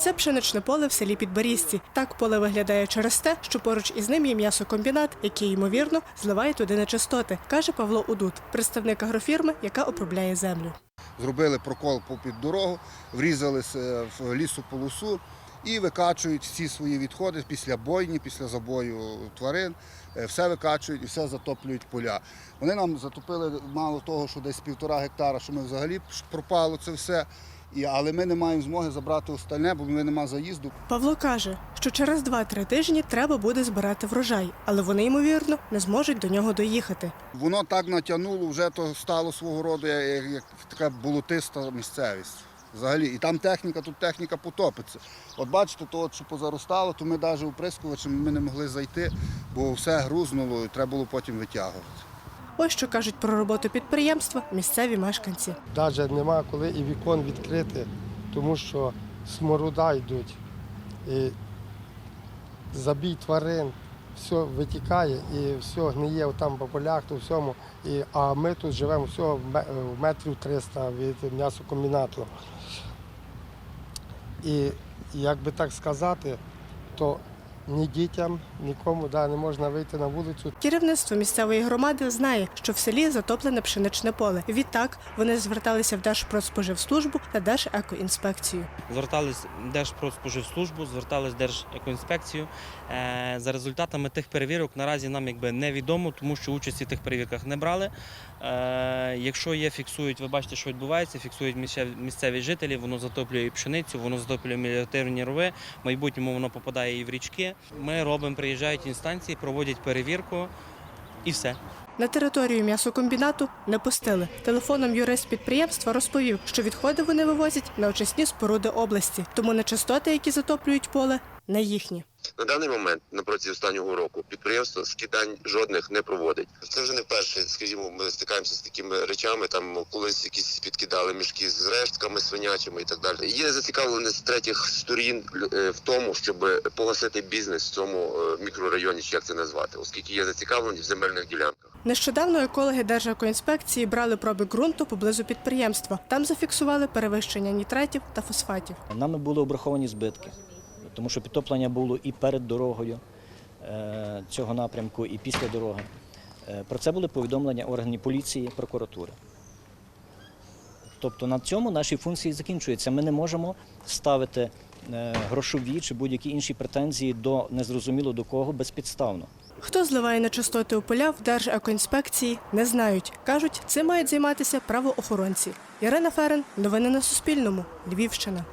Це пшеничне поле в селі Підборізці. Так поле виглядає через те, що поруч із ним є м'ясокомбінат, який, ймовірно, зливає туди нечистоти, каже Павло Удут, представник агрофірми, яка обробляє землю. зробили прокол попід дорогу, врізалися в лісополосу і викачують всі свої відходи після бойні, після забою тварин. е, Все викачують і все затоплюють поля. Вони нам затопили мало того, що десь півтора гектара, що ми взагалі пропало це все. І, але ми не маємо змоги забрати остальне, бо ми нема заїзду. Павло каже, що через 2-3 тижні треба буде збирати врожай, але вони, ймовірно, не зможуть до нього доїхати. Воно так натягнуло, вже то стало свого роду як, як, така болотиста місцевість. Взагалі, і там техніка, тут техніка потопиться. От бачите, то, от, що позаростало, то ми навіть оприскувачем ми не могли зайти, бо все грузнуло і треба було потім витягувати. Ось що кажуть про роботу підприємства місцеві мешканці. Навіть нема коли і вікон відкрити, тому що сморуда йдуть, і забій тварин, все витікає і все гниє там по полях, то всьому. І, а ми тут живемо всього в метрів 300 від м'ясокомбінату. І як би так сказати, то ні дітям, нікому да, не можна вийти на вулицю, Керівництво місцевої громади знає, що в селі затоплене пшеничне поле. Відтак вони зверталися в Держпродспоживслужбу та Держекоінспекцію. Звертались в Держпродспоживслужбу, звертались в Держекоінспекцію. Е, За результатами тих перевірок наразі нам якби невідомо, тому що участі в тих перевірках не брали. Е, Якщо є, фіксують, ви бачите, що відбувається, фіксують місцеві- жителі, воно затоплює і пшеницю, воно затоплює меліоративні рови, в майбутньому воно попадає і в річки. Ми робимо, приїжджають інстанції, проводять перевірку і все. На територію м'ясокомбінату не пустили. Телефоном юрист підприємства розповів, що відходи вони вивозять на очисні споруди області, тому нечистоти, які затоплюють поле, не їхні. На даний момент, на протязі останнього року, підприємство скидань жодних не проводить. Це вже не вперше, скажімо, ми стикаємося з такими речами. Там колись якісь підкидали мішки з рештками свинячими і так далі. Є зацікавленість з третіх сторін е, в тому, щоб погасити бізнес в цьому е, мікрорайоні, чи як це назвати, оскільки є зацікавленість в земельних ділянках. Нещодавно екологи Держекоінспекції брали проби ґрунту поблизу підприємства. Там зафіксували перевищення нітратів та фосфатів. Нами були обраховані збитки, тому що підтоплення було і перед дорогою е, цього напрямку, і після дороги. Е, Про це були повідомлення органів поліції, прокуратури. Тобто на цьому наші функції закінчуються. Ми не можемо ставити е, грошові чи будь-які інші претензії до незрозуміло до кого безпідставно. Хто зливає нечистоти у поля в Держекоінспекції, не знають. Кажуть, цим мають займатися правоохоронці. Ірина Ферен, новини на Суспільному, Львівщина.